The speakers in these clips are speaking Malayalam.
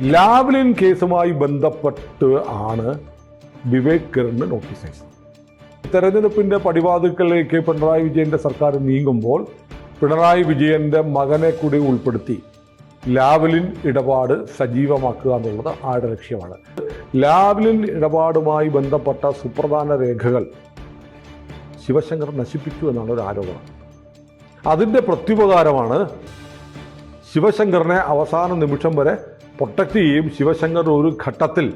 ലാവ്ലിൻ കേസുമായി ബന്ധപ്പെട്ട് ആണ് വിവേക് കിരണ് നോട്ടീസ്. അയച്ചത് തെരഞ്ഞെടുപ്പിന്റെ പടിവാതുക്കളിലേക്ക് പിണറായി വിജയന്റെ സർക്കാർ നീങ്ങുമ്പോൾ പിണറായി വിജയന്റെ മകനെ കൂടി ഉൾപ്പെടുത്തി ലാവ്ലിൻ ഇടപാട് സജീവമാക്കുക എന്നുള്ളത് ആരുടെ ലക്ഷ്യമാണ്? ലാവ്ലിൻ ഇടപാടുമായി ബന്ധപ്പെട്ട സുപ്രധാന രേഖകൾ ശിവശങ്കർ നശിപ്പിച്ചു എന്നാണ് ഒരു ആരോപണം. അതിന്റെ പ്രത്യുപകാരമാണ് ശിവശങ്കറിനെ അവസാന നിമിഷം വരെ പ്രൊട്ടക്റ്റ് ചെയ്യുകയും ശിവശങ്കർ ഒരു ഘട്ടത്തിൽ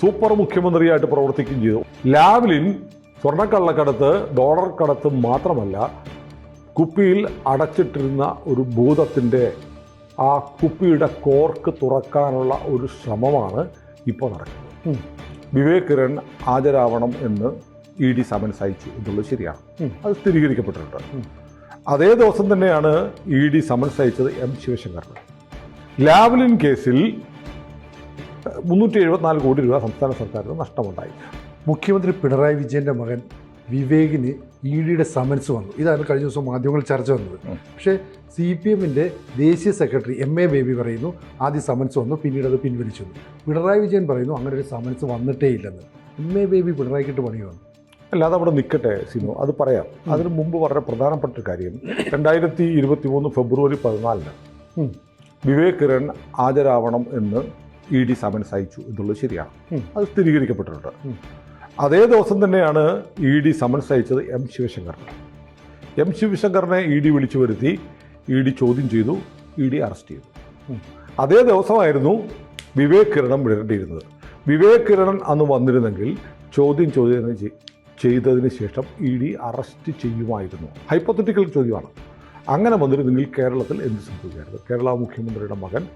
സൂപ്പർ മുഖ്യമന്ത്രിയായിട്ട് പ്രവർത്തിക്കുകയും ചെയ്തു. ലാവ്ലിൻ സ്വർണക്കള്ളക്കടത്ത് ഡോളർ കടത്ത് മാത്രമല്ല കുപ്പിയിൽ അടച്ചിട്ടിരുന്ന ഒരു ഭൂതത്തിന്റെ ആ കുപ്പിയുടെ കോർക്ക് തുറക്കാനുള്ള ഒരു ശ്രമമാണ് ഇപ്പോൾ നടക്കുന്നത്. വിവേക് കിരൺ ഹാജരാവണം എന്ന് ഇ ഡി സമൻസ് അയച്ചു എന്നുള്ളത് ശരിയാണ്. അത് സ്ഥിരീകരിക്കപ്പെട്ടിട്ടുണ്ട്. അതേ ദിവസം തന്നെയാണ് ഇ ഡി സമൻസ് അയച്ചത് എം ശിവശങ്കറിന്. ലാവ്ലിൻ കേസിൽ മുന്നൂറ്റി എഴുപത്തിനാല് കോടി രൂപ സംസ്ഥാന സർക്കാരിന് നഷ്ടമുണ്ടായി. മുഖ്യമന്ത്രി പിണറായി വിജയന്റെ മകൻ വിവേകിന് ഇ ഡിയുടെ സമൻസ് വന്നു. ഇതാണ് കഴിഞ്ഞ ദിവസം മാധ്യമങ്ങളിൽ ചർച്ച വന്നത്. പക്ഷേ സി പി എമ്മിന്റെ ദേശീയ സെക്രട്ടറി എം എ ബേബി പറയുന്നു ആദ്യം സമൻസ് വന്നു പിന്നീട് അത് പിൻവലിച്ചു പിണറായി വിജയൻ പറയുന്നു അങ്ങനെ ഒരു സമൻസ് വന്നിട്ടേ ഇല്ലെന്ന് എം എ ബേബി പിണറായിക്കിട്ട് പണി വന്നു അല്ലാതെ അവിടെ നിൽക്കട്ടെ സിനു. അത് പറയാം. അതിനു മുമ്പ് വളരെ പ്രധാനപ്പെട്ട കാര്യം രണ്ടായിരത്തി ഇരുപത്തി മൂന്ന് ഫെബ്രുവരി പതിനാലിന്. വിവേക് കിരൺ ഹാജരാവണം എന്ന് ഇ ഡി സമൻസ് അയച്ചു എന്നുള്ളത് ശരിയാണ്. അത് സ്ഥിരീകരിക്കപ്പെട്ടിട്ടുണ്ട്. അതേ ദിവസം തന്നെയാണ് ഇ ഡി സമൻസ് അയച്ചത് എം ശിവശങ്കർ എം ശിവശങ്കറിനെ ഇ ഡി വിളിച്ചു വരുത്തി ഇ ഡി ചോദ്യം ചെയ്തു ഇ ഡി അറസ്റ്റ് ചെയ്തു. അതേ ദിവസമായിരുന്നു വിവേക് കിരണം വിടേണ്ടിയിരുന്നത് വിവേക് കിരണൻ അന്ന് വന്നിരുന്നെങ്കിൽ ചോദ്യം ചോദ്യം ചെയ്- ചെയ്തതിന് ശേഷം ഇ ഡി അറസ്റ്റ് ചെയ്യുമായിരുന്നു. ഹൈപ്പത്തറ്റിക്കൽ ചോദ്യമാണ്. അങ്ങനെ വന്നിരുന്നെങ്കിൽ കേരളത്തിൽ എന്ത് സംഭവിക്കായിരുന്നു കേരള മുഖ്യമന്ത്രിയുടെ മകൻ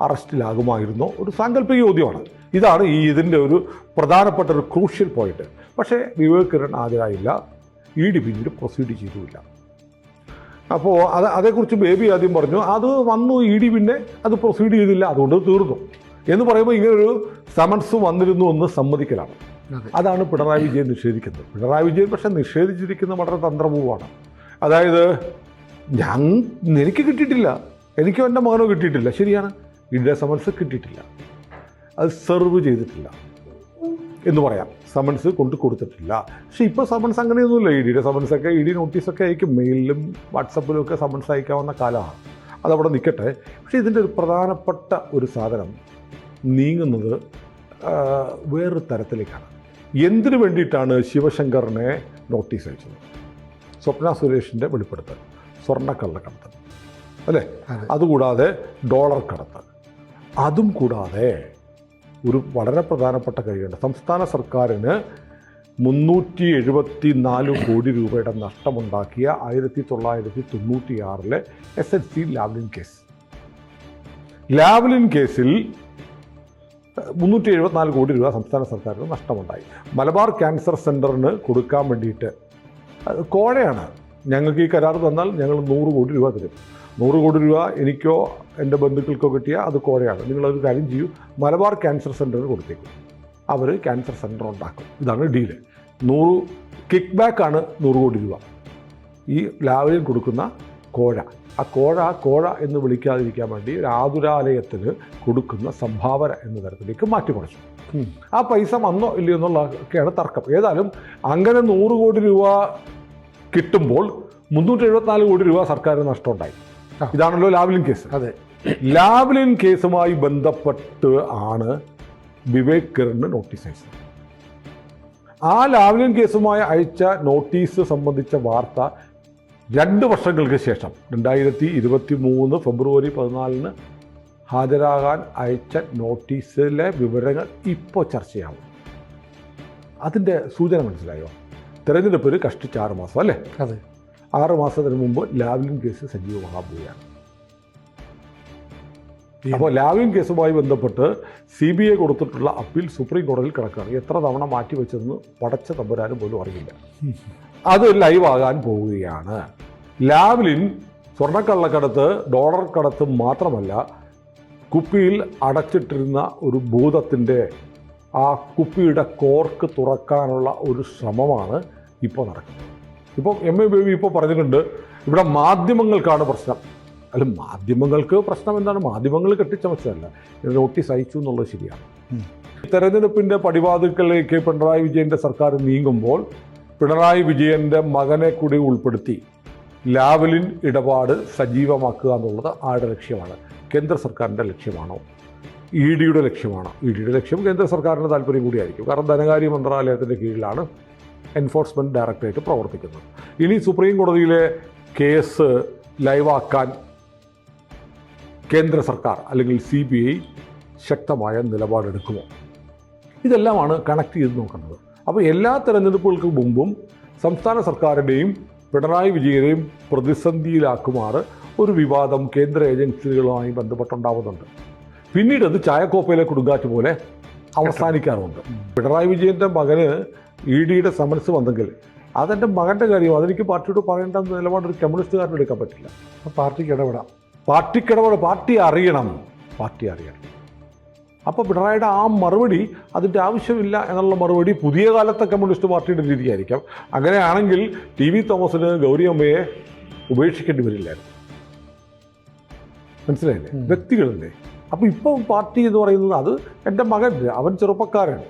അറസ്റ്റിലാകുമായിരുന്നോ? ഒരു സാങ്കല്പിക ചോദ്യമാണ്. ഇതാണ് ഈ ഇതിന്റെ ഒരു പ്രധാനപ്പെട്ട ഒരു ക്രൂഷ്യൽ പോയിന്റ്. പക്ഷേ വിവേക് കിരൺ ഹാജരായില്ല. ഇ ഡി പിന്നീട് പ്രൊസീഡ് ചെയ്തുമില്ല. അപ്പോൾ അത് അതേക്കുറിച്ച് ബേബി ആദ്യം പറഞ്ഞു അത് വന്നു ഇ ഡി പിന്നെ അത് പ്രൊസീഡ് ചെയ്തില്ല അതുകൊണ്ട് തീർന്നു. എന്ന് പറയുമ്പോൾ ഇങ്ങനൊരു സമൻസ് വന്നിരുന്നു എന്ന് സമ്മതിക്കലാണ്. അതാണ് പിണറായി വിജയൻ നിഷേധിക്കുന്നത്. പിണറായി വിജയൻ പക്ഷെ നിഷേധിച്ചിരിക്കുന്ന വളരെ തന്ത്രപൂർവമാണ് അതായത് ഞാൻ എനിക്ക് കിട്ടിയിട്ടില്ല. എനിക്കും എന്റെ മകനോ കിട്ടിയിട്ടില്ല. ശരിയാണ്. ഇന്ത്യ സമൻസ് കിട്ടിയിട്ടില്ല. അത് സെർവ് ചെയ്തിട്ടില്ല. എന്ന് പറയാം. സമൻസ് കൊണ്ട് കൊടുത്തിട്ടില്ല. പക്ഷേ ഇപ്പോൾ സമൻസ് അങ്ങനെയൊന്നുമില്ല. ഇ ഡിയുടെ സമൻസൊക്കെ ഇ ഡി നോട്ടീസൊക്കെ അയക്കും. മെയിലിലും വാട്സപ്പിലും ഒക്കെ സമൻസ് അയക്കാവുന്ന കാലമാണ്. അതവിടെ നിൽക്കട്ടെ പക്ഷേ ഇതിന്റെ ഒരു പ്രധാനപ്പെട്ട ഒരു സാധനം നീങ്ങുന്നത് വേറൊരു തരത്തിലേക്കാണ്. എന്തിനു വേണ്ടിയിട്ടാണ് ശിവശങ്കറിനെ നോട്ടീസ് അയച്ചത്? സ്വപ്ന സുരേഷിന്റെ വെളിപ്പെടുത്തൽ. സ്വർണക്കള്ളക്കടത്ത് അല്ലേ? അതെ. അതുകൂടാതെ ഡോളർ കടത്ത് അതും കൂടാതെ ഒരു വളരെ പ്രധാനപ്പെട്ട കാര്യമുണ്ട്. സംസ്ഥാന സർക്കാരിന് മുന്നൂറ്റി എഴുപത്തി നാല് കോടി രൂപയുടെ നഷ്ടമുണ്ടാക്കിയ ആയിരത്തി തൊള്ളായിരത്തി തൊണ്ണൂറ്റി ആറിലെ S L C Lavalin case. Lavalin കേസിൽ മുന്നൂറ്റി എഴുപത്തിനാല് കോടി രൂപ സംസ്ഥാന സർക്കാരിന് നഷ്ടമുണ്ടായി. മലബാർ ക്യാൻസർ സെന്ററിന് കൊടുക്കാൻ വേണ്ടിയിട്ട് കോഴയാണ്. ഞങ്ങൾക്ക് ഈ കരാർ തന്നാൽ ഞങ്ങൾ നൂറ് കോടി രൂപ തരും. നൂറ് കോടി രൂപ എനിക്കോ എന്റെ ബന്ധുക്കൾക്കോ കിട്ടിയ അത് കോഴയാണ് നിങ്ങളൊരു കാര്യം ചെയ്യൂ. മലബാർ ക്യാൻസർ സെന്ററിന് കൊടുത്തേക്കും. അവർ ക്യാൻസർ സെന്റർ ഉണ്ടാക്കും. ഇതാണ് ഡീൽ നൂറ് കിക്ക് ബാക്കാണ് നൂറ് കോടി രൂപ. ഈ ലാവലിൽ കൊടുക്കുന്ന കോഴ. ആ കോഴ കോഴ എന്ന് വിളിക്കാതിരിക്കാൻ വേണ്ടി ഒരു ആതുരാലയത്തിന് കൊടുക്കുന്ന സംഭാവന എന്ന തരത്തിലേക്ക് മാറ്റിമറിച്ചു. ആ പൈസ വന്നോ ഇല്ലയോ എന്നുള്ളതൊക്കെയാണ് തർക്കം. ഏതായാലും അങ്ങനെ നൂറ് കോടി രൂപ കിട്ടുമ്പോൾ മുന്നൂറ്റി എഴുപത്തിനാല് കോടി രൂപ സർക്കാരിന് നഷ്ടമുണ്ടായി. ഇതാണല്ലോ ലാവ്ലിൻ കേസ്. അതെ. ലാവ്ലിൻ കേസുമായി ബന്ധപ്പെട്ട് ആണ് വിവേക് കിരണ് നോട്ടീസ് അയച്ചത്. ആ ലാവ്ലിൻ കേസുമായി അയച്ച നോട്ടീസ് സംബന്ധിച്ച വാർത്ത രണ്ട് വർഷങ്ങൾക്ക് ശേഷം രണ്ടായിരത്തി ഇരുപത്തി മൂന്ന് ഫെബ്രുവരി പതിനാലിന് ഹാജരാകാൻ അയച്ച നോട്ടീസിലെ വിവരങ്ങൾ ഇപ്പോൾ ചർച്ചയാവും. അതിന്റെ സൂചന മനസ്സിലായോ? തെരഞ്ഞെടുപ്പിന് കഷ്ടിച്ച് ആറ് മാസം അല്ലേ? അതെ. ആറ് മാസത്തിന് മുമ്പ് ലാവ്ലിൻ കേസ് സജീവമാകാൻ പോവുകയാണ് അപ്പോൾ ലാവ്ലിൻ കേസുമായി ബന്ധപ്പെട്ട് സി ബി ഐ കൊടുത്തിട്ടുള്ള അപ്പീൽ സുപ്രീം കോടതിയിൽ കിടക്കുകയാണ്. എത്ര തവണ മാറ്റി മാറ്റിവെച്ചതെന്ന് പടച്ച തമ്പുരാനും പോലും അറിയില്ല. അത് ലൈവ് ആകാൻ പോവുകയാണ്. ലാവ്ലിൻ സ്വർണക്കള്ളക്കടത്ത് ഡോളർ കടത്ത് മാത്രമല്ല കുപ്പിയിൽ അടച്ചിട്ടിരുന്ന ഒരു ഭൂതത്തിന്റെ ആ കുപ്പിയുടെ കോർക്ക് തുറക്കാനുള്ള ഒരു ശ്രമമാണ് ഇപ്പോൾ നടക്കുന്നത്. ഇപ്പം എം എ ബേബി ഇപ്പോൾ പറഞ്ഞിട്ടുണ്ട് ഇവിടെ മാധ്യമങ്ങൾക്കാണ് പ്രശ്നം. അല്ല മാധ്യമങ്ങൾക്ക് പ്രശ്നം എന്താണ്? മാധ്യമങ്ങൾ കെട്ടിച്ചമച്ചതല്ല. നോട്ടീസ് അയച്ചു എന്നുള്ളത് ശരിയാണ്. തെരഞ്ഞെടുപ്പിന്റെ പടിവാതിക്കലേക്ക് പിണറായി വിജയന്റെ സർക്കാർ നീങ്ങുമ്പോൾ പിണറായി വിജയന്റെ മകനെ കൂടി ഉൾപ്പെടുത്തി ലാവലിൻ ഇടപാട് സജീവമാക്കുക എന്നുള്ളത് ആരുടെ ലക്ഷ്യമാണ്? കേന്ദ്ര സർക്കാരിന്റെ ലക്ഷ്യമാണോ? ഇ ഡിയുടെ ലക്ഷ്യമാണ്. ഇ ഡിയുടെ ലക്ഷ്യം കേന്ദ്ര സർക്കാരിന്റെ താല്പര്യം കൂടിയായിരിക്കും. കാരണം ധനകാര്യ മന്ത്രാലയത്തിന്റെ കീഴിലാണ് എൻഫോഴ്സ്മെന്റ് ഡയറക്ടറേറ്റ് പ്രവർത്തിക്കുന്നത്. ഇനി സുപ്രീം കോടതിയിലെ കേസ് ലൈവാക്കാൻ കേന്ദ്ര സർക്കാർ അല്ലെങ്കിൽ സി ബി ഐ ശക്തമായ നിലപാടെടുക്കുമോ? ഇതെല്ലാമാണ് കണക്ട് ചെയ്ത് നോക്കുന്നത്. അപ്പോൾ എല്ലാ തെരഞ്ഞെടുപ്പുകൾക്ക് മുമ്പും സംസ്ഥാന സർക്കാരിന്റെയും പിണറായി വിജയനെയും പ്രതിസന്ധിയിലാക്കുമാറ് ഒരു വിവാദം കേന്ദ്ര ഏജൻസികളുമായി ബന്ധപ്പെട്ടുണ്ടാവുന്നുണ്ട്. പിന്നീട് അത് ചായക്കോപ്പയിലെ കൊടുങ്കാറ്റ് പോലെ അവസാനിക്കാറുണ്ട്. പിണറായി വിജയന്റെ മകന് ഇ ഡിയുടെ സമൻസ് വന്നെങ്കിൽ അതെന്റെ മകന്റെ കാര്യം അതെനിക്ക് പാർട്ടിയോട് പറയേണ്ട നിലപാട് ഒരു കമ്മ്യൂണിസ്റ്റുകാരന് എടുക്കാൻ പറ്റില്ല. പാർട്ടിക്ക് ഇടപെടാം. പാർട്ടിക്ക് ഇടപെടാം പാർട്ടി അറിയണം. പാർട്ടി അറിയണം. അപ്പോൾ പിണറായിയുടെ ആ മറുപടി അതിന്റെ ആവശ്യമില്ല എന്നുള്ള മറുപടി പുതിയ കാലത്തെ കമ്മ്യൂണിസ്റ്റ് പാർട്ടിയുടെ രീതിയായിരിക്കാം. അങ്ങനെയാണെങ്കിൽ ടി വി തോമസിന് ഗൗരി അമ്മയെ ഉപേക്ഷിക്കേണ്ടി വരില്ലായിരുന്നു. മനസ്സിലായില്ലേ? വ്യക്തികളല്ലേ അപ്പോൾ ഇപ്പോൾ പാർട്ടി എന്ന് പറയുന്നത് അത് എന്റെ മകൻ അവൻ ചെറുപ്പക്കാരൻ.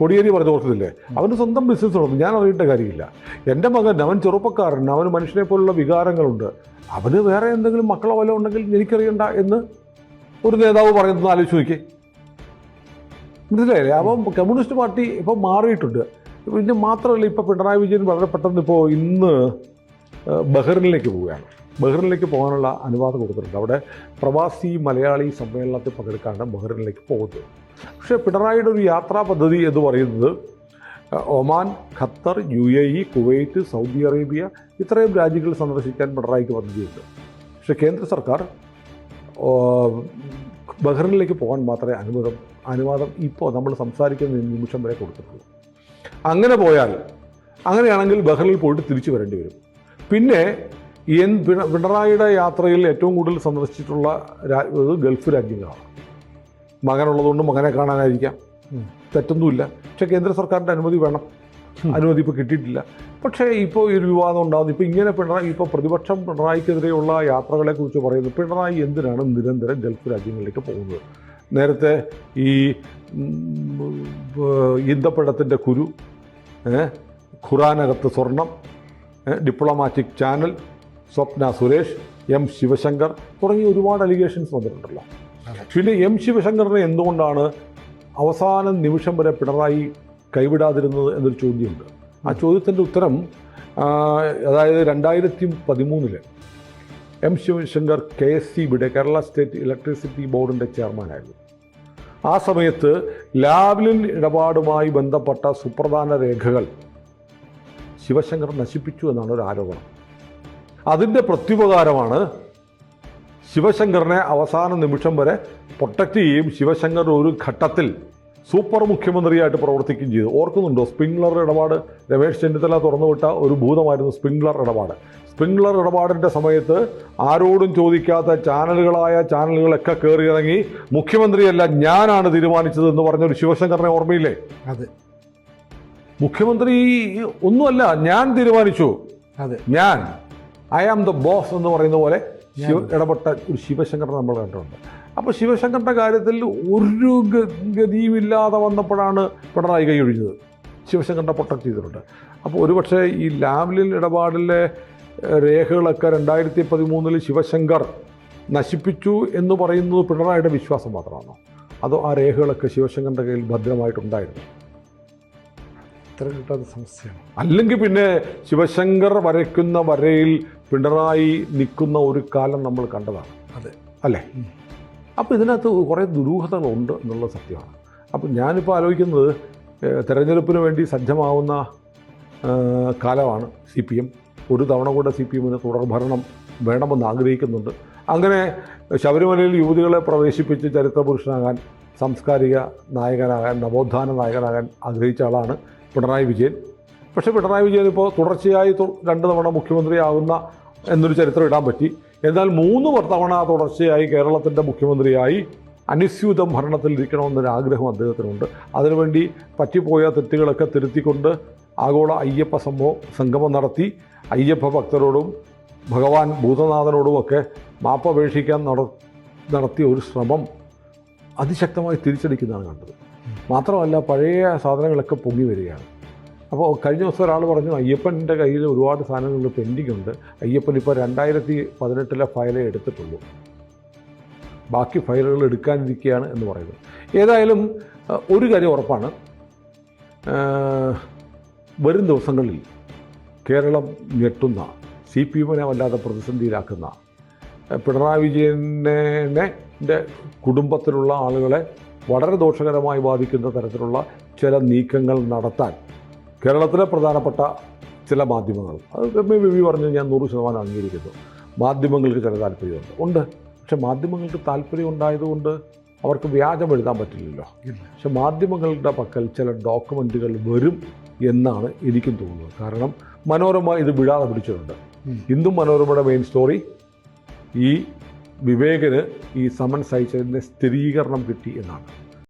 കൊടിയേരി പറഞ്ഞ ഓർക്കുന്നില്ലേ അവന് സ്വന്തം ബിസിനസ് തുടർന്നു ഞാൻ അറിയേണ്ട കാര്യമില്ല. എന്റെ മകൻ അവൻ ചെറുപ്പക്കാരൻ. അവന് മനുഷ്യനെ പോലുള്ള വികാരങ്ങളുണ്ട്. അവന് വേറെ എന്തെങ്കിലും മക്കളോ വല്ല ഉണ്ടെങ്കിൽ എനിക്കറിയണ്ട എന്ന് ഒരു നേതാവ് പറയുന്നത് ആലോചിച്ച് നോക്കി മനസ്സിലായില്ലേ? അപ്പം കമ്മ്യൂണിസ്റ്റ് പാർട്ടി ഇപ്പം മാറിയിട്ടുണ്ട്. പിന്നെ മാത്രമല്ല ഇപ്പോൾ പിണറായി വിജയൻ വളരെ പെട്ടെന്ന് ഇപ്പോൾ ഇന്ന് ബഹ്റിനിലേക്ക് പോവുകയാണ്. ബഹ്റിനിലേക്ക് പോകാനുള്ള അനുവാദം കൊടുത്തിട്ടുണ്ട്. അവിടെ പ്രവാസി മലയാളി സമ്മേളനത്തിൽ പങ്കെടുക്കാനാണ് ബഹ്റിനിലേക്ക് പോകുന്നത്. പക്ഷേ പിണറായിയുടെ ഒരു യാത്രാ പദ്ധതി എന്ന് പറയുന്നത് Oman Qatar U A E Kuwait Saudi Arabia ഇത്രയും രാജ്യങ്ങൾ സന്ദർശിക്കാൻ പിണറായിക്ക് പദ്ധതിയുണ്ട് പക്ഷേ കേന്ദ്ര സർക്കാർ ബഹ്റിനിലേക്ക് പോകാൻ മാത്രമേ അനുവാദം അനുവാദം ഇപ്പോൾ നമ്മൾ സംസാരിക്കുന്ന നിമിഷം വരെ കൊടുത്തിട്ടുള്ളൂ. അങ്ങനെ പോയാൽ അങ്ങനെയാണെങ്കിൽ ബഹ്റിനിൽ പോയിട്ട് തിരിച്ചു വരേണ്ടി വരും. പിന്നെ എൻ പിണ- പിണറായിയുടെ യാത്രയിൽ ഏറ്റവും കൂടുതൽ സന്ദർശിച്ചിട്ടുള്ള ഇത് ഗൾഫ് രാജ്യങ്ങളാണ്. മകനുള്ളതുകൊണ്ട് മകനെ കാണാനായിരിക്കാം. തെറ്റൊന്നുമില്ല. പക്ഷേ കേന്ദ്ര സർക്കാരിന്റെ അനുമതി വേണം. അനുമതി ഇപ്പോൾ കിട്ടിയിട്ടില്ല. പക്ഷേ ഇപ്പോൾ ഈ ഒരു വിവാദം ഉണ്ടാകുന്നു. ഇപ്പോൾ ഇങ്ങനെ പിണറായി ഇപ്പോൾ പ്രതിപക്ഷം പിണറായിക്കെതിരെയുള്ള യാത്രകളെക്കുറിച്ച് പറയുന്നു പിണറായി എന്തിനാണ് നിരന്തരം ഗൾഫ് രാജ്യങ്ങളിലേക്ക് പോകുന്നത്? നേരത്തെ ഈ ഈന്തപ്പഴത്തിന്റെ കുരു ഖുറാനകത്ത് സ്വർണം diplomatic channel Swapna Suresh M Sivasankar തുടങ്ങി ഒരുപാട് അലിഗേഷൻസ് വന്നിട്ടുണ്ടല്ലോ. പിന്നെ എം ശിവശങ്കറിനെ എന്തുകൊണ്ടാണ് അവസാന നിമിഷം വരെ പിണറായി കൈവിടാതിരുന്നത് എന്നൊരു ചോദ്യമുണ്ട്. ആ ചോദ്യത്തിന്റെ ഉത്തരം അതായത് രണ്ടായിരത്തി പതിമൂന്നിൽ M Sivasankar K S C ബിയുടെ കേരള സ്റ്റേറ്റ് ഇലക്ട്രിസിറ്റി ബോർഡിന്റെ ചെയർമാനായിരുന്നു. ആ സമയത്ത് ലാവ്ലിൻ ഇടപാടുമായി ബന്ധപ്പെട്ട സുപ്രധാന രേഖകൾ ശിവശങ്കർ നശിപ്പിച്ചു എന്നാണ് ഒരു ആരോപണം. അതിന്റെ പ്രത്യുപകാരമാണ് ശിവശങ്കറിനെ അവസാന നിമിഷം വരെ പ്രൊട്ടക്റ്റ് ചെയ്യുകയും ശിവശങ്കർ ഒരു ഘട്ടത്തിൽ സൂപ്പർ മുഖ്യമന്ത്രിയായിട്ട് പ്രവർത്തിക്കുകയും ചെയ്തു. ഓർക്കുന്നുണ്ടോ? സ്പ്രിംഗ്ലർ ഇടപാട് രമേശ് ചെന്നിത്തല തുറന്നുവിട്ട ഒരു ഭൂതമായിരുന്നു സ്പ്രിംഗ്ലർ ഇടപാട്. സ്പ്രിംഗ്ലർ ഇടപാടിന്റെ സമയത്ത് ആരോടും ചോദിക്കാത്ത ചാനലുകളായ ചാനലുകളൊക്കെ കയറിയിറങ്ങി മുഖ്യമന്ത്രിയല്ല ഞാനാണ് തീരുമാനിച്ചത് എന്ന് പറഞ്ഞൊരു ശിവശങ്കറിനെ ഓർമ്മയില്ലേ? അതെ. മുഖ്യമന്ത്രി ഒന്നുമല്ല ഞാൻ തീരുമാനിച്ചു. അതെ. ഞാൻ. ഐ ആം ദ ബോസ് എന്ന് പറയുന്ന പോലെ ശിവ ഇടപെട്ട ഒരു ശിവശങ്കറിനെ നമ്മൾ കണ്ടിട്ടുണ്ട്. അപ്പോൾ ശിവശങ്കറിന്റെ കാര്യത്തിൽ ഒരു ഗതിയുമില്ലാതെ വന്നപ്പോഴാണ് പിണറായി കൈയൊഴിഞ്ഞത് ശിവശങ്കറിനെ പ്രൊട്ടക്ട് ചെയ്തിട്ടുണ്ട്. അപ്പോൾ ഒരുപക്ഷെ ഈ ലാവ്ലിൻ ഇടപാടിലെ രേഖകളൊക്കെ രണ്ടായിരത്തി പതിമൂന്നിൽ ശിവശങ്കർ നശിപ്പിച്ചു എന്ന് പറയുന്നത് പിണറായിയുടെ വിശ്വാസം മാത്രമാണോ? അതോ ആ രേഖകളൊക്കെ ശിവശങ്കറിന്റെ കയ്യിൽ ഭദ്രമായിട്ടുണ്ടായിരുന്നു? ഇത്ര കിട്ടാത്ത സംശയമാണ് അല്ലെങ്കിൽ പിന്നെ ശിവശങ്കർ വരയ്ക്കുന്ന വരയിൽ പിണറായി നിൽക്കുന്ന ഒരു കാലം നമ്മൾ കണ്ടതാണ്. അതെ. അല്ലേ? അപ്പോൾ ഇതിനകത്ത് കുറേ ദുരൂഹതകളുണ്ട് എന്നുള്ള സത്യമാണ്. അപ്പോൾ ഞാനിപ്പോൾ ആലോചിക്കുന്നത് തെരഞ്ഞെടുപ്പിന് വേണ്ടി സജ്ജമാവുന്ന കാലമാണ് സി പി എം. ഒരു തവണ കൂടെ സി പി എമ്മിന് തുടർഭരണം വേണമെന്ന് ആഗ്രഹിക്കുന്നുണ്ട്. അങ്ങനെ ശബരിമലയിൽ യുവതികളെ പ്രവേശിപ്പിച്ച് ചരിത്രപുരുഷനാകാൻ സാംസ്കാരിക നായകനാകാൻ നവോത്ഥാന നായകനാകാൻ ആഗ്രഹിച്ച ആളാണ് പിണറായി വിജയൻ. പക്ഷേ പിണറായി വിജയൻ ഇപ്പോൾ തുടർച്ചയായി രണ്ട് തവണ മുഖ്യമന്ത്രിയാകുന്ന എന്നൊരു ചരിത്രം ഇടാൻ പറ്റി. എന്നാൽ മൂന്ന് തവണ തുടർച്ചയായി കേരളത്തിന്റെ മുഖ്യമന്ത്രിയായി അനുസ്യൂതം ഭരണത്തിൽ ഇരിക്കണമെന്നൊരു ആഗ്രഹം അദ്ദേഹത്തിനുണ്ട്. അതിനുവേണ്ടി പറ്റിപ്പോയ തെറ്റുകളൊക്കെ തിരുത്തിക്കൊണ്ട് ആഗോള അയ്യപ്പ സംഭവം സംഗമം നടത്തി. അയ്യപ്പ ഭക്തരോടും ഭഗവാൻ ഭൂതനാഥനോടുമൊക്കെ മാപ്പപേക്ഷിക്കാൻ നട നടത്തിയ ഒരു ശ്രമം അതിശക്തമായി തിരിച്ചടിക്കുന്നതാണ് കണ്ടത്. മാത്രമല്ല പഴയ സാധനങ്ങളൊക്കെ പൊങ്ങി വരികയാണ്. അപ്പോൾ കഴിഞ്ഞ ദിവസം ഒരാൾ പറഞ്ഞു അയ്യപ്പന്റെ കയ്യിൽ ഒരുപാട് സാധനങ്ങൾ പെൻഡിങ് ഉണ്ട് അയ്യപ്പൻ ഇപ്പോൾ രണ്ടായിരത്തി പതിനെട്ടിലെ ഫയലേ എടുത്തിട്ടുള്ളൂ. ബാക്കി ഫയലുകൾ എടുക്കാനിരിക്കുകയാണ് എന്ന് പറയുന്നത് ഏതായാലും ഒരു കാര്യം ഉറപ്പാണ്. വരും ദിവസങ്ങളിൽ കേരളം ഞെട്ടുന്ന സി പി എമ്മിനെ വല്ലാതെ പ്രതിസന്ധിയിലാക്കുന്ന പിണറായി വിജയനെ കുടുംബത്തിലുള്ള ആളുകളെ വളരെ ദോഷകരമായി ബാധിക്കുന്ന തരത്തിലുള്ള ചില നീക്കങ്ങൾ നടത്താൻ കേരളത്തിലെ പ്രധാനപ്പെട്ട ചില മാധ്യമങ്ങൾ. അത് എം എ വി പറഞ്ഞു ഞാൻ നൂറ് ശതമാനം അംഗീകരിക്കുന്നു. മാധ്യമങ്ങൾക്ക് ചില താല്പര്യമുണ്ട്. ഉണ്ട്. പക്ഷെ മാധ്യമങ്ങൾക്ക് താല്പര്യം ഉണ്ടായതുകൊണ്ട് അവർക്ക് വ്യാജം എഴുതാൻ പറ്റില്ലല്ലോ. പക്ഷെ മാധ്യമങ്ങളുടെ പക്കൽ ചില ഡോക്യുമെന്റുകൾ വരും എന്നാണ് എനിക്കും തോന്നുന്നത്. കാരണം മനോരമ ഇത് വിടാതെ പിടിച്ചിട്ടുണ്ട്. ഇന്നും മനോരമയുടെ മെയിൻ സ്റ്റോറി ഈ വിവേകന് ഈ സമൻസ് അയച്ചതിന്റെ സ്ഥിരീകരണം കിട്ടി എന്നാണ്.